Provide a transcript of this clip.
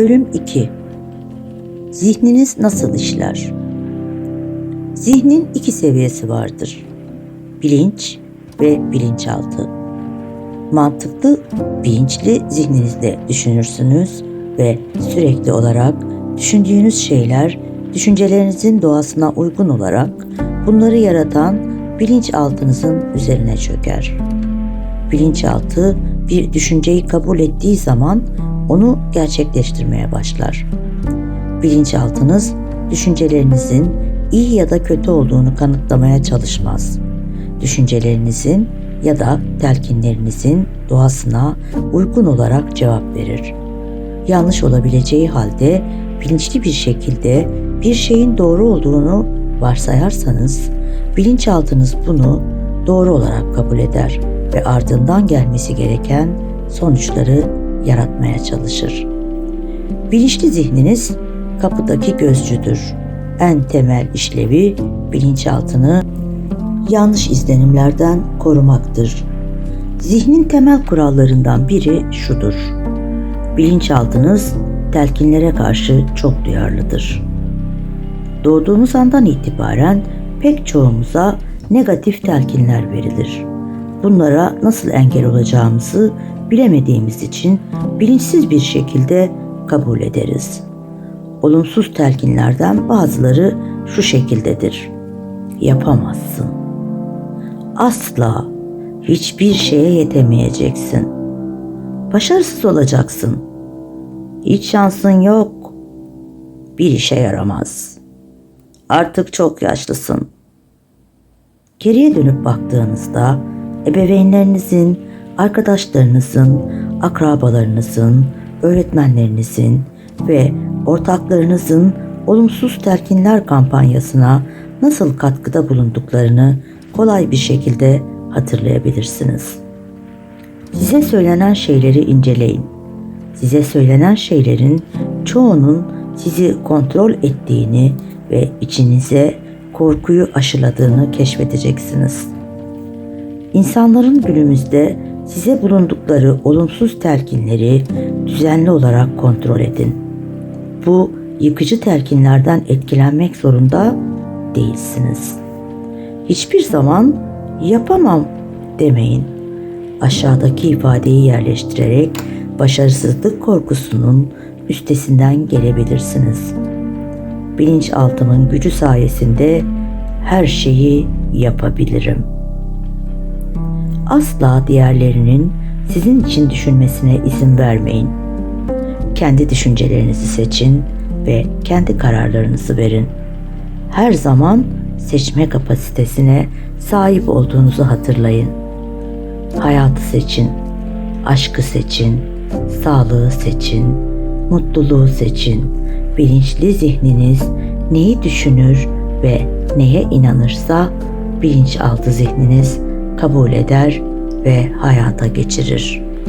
Bölüm 2 Zihniniz nasıl işler? Zihnin iki seviyesi vardır. Bilinç ve bilinçaltı. Mantıklı, bilinçli zihninizde düşünürsünüz ve sürekli olarak düşündüğünüz şeyler düşüncelerinizin doğasına uygun olarak bunları yaratan bilinçaltınızın üzerine çöker. Bilinçaltı bir düşünceyi kabul ettiği zaman onu gerçekleştirmeye başlar. Bilinçaltınız düşüncelerinizin iyi ya da kötü olduğunu kanıtlamaya çalışmaz. Düşüncelerinizin ya da telkinlerinizin doğasına uygun olarak cevap verir. Yanlış olabileceği halde bilinçli bir şekilde bir şeyin doğru olduğunu varsayarsanız bilinçaltınız bunu doğru olarak kabul eder ve ardından gelmesi gereken sonuçları yaratmaya çalışır. Bilinçli zihniniz kapıdaki gözcüdür. En temel işlevi bilinçaltını yanlış izlenimlerden korumaktır. Zihnin temel kurallarından biri şudur. Bilinçaltınız telkinlere karşı çok duyarlıdır. Doğduğumuz andan itibaren pek çoğumuza negatif telkinler verilir. Bunlara nasıl engel olacağımızı bilemediğimiz için bilinçsiz bir şekilde kabul ederiz. Olumsuz telkinlerden bazıları şu şekildedir. Yapamazsın. Asla hiçbir şeye yetemeyeceksin. Başarısız olacaksın. Hiç şansın yok. Bir işe yaramaz. Artık çok yaşlısın. Geriye dönüp baktığınızda ebeveynlerinizin, arkadaşlarınızın, akrabalarınızın, öğretmenlerinizin ve ortaklarınızın olumsuz telkinler kampanyasına nasıl katkıda bulunduklarını kolay bir şekilde hatırlayabilirsiniz. Size söylenen şeyleri inceleyin. Size söylenen şeylerin çoğunun sizi kontrol ettiğini ve içinize korkuyu aşıladığını keşfedeceksiniz. İnsanların günümüzde size bulundukları olumsuz telkinleri düzenli olarak kontrol edin. Bu yıkıcı telkinlerden etkilenmek zorunda değilsiniz. Hiçbir zaman yapamam demeyin. Aşağıdaki ifadeyi yerleştirerek başarısızlık korkusunun üstesinden gelebilirsiniz. Bilinçaltımın gücü sayesinde her şeyi yapabilirim. Asla diğerlerinin sizin için düşünmesine izin vermeyin. Kendi düşüncelerinizi seçin ve kendi kararlarınızı verin. Her zaman seçme kapasitesine sahip olduğunuzu hatırlayın. Hayatı seçin, aşkı seçin, sağlığı seçin, mutluluğu seçin. Bilinçli zihniniz neyi düşünür ve neye inanırsa bilinçaltı zihniniz kabul eder ve hayata geçirir.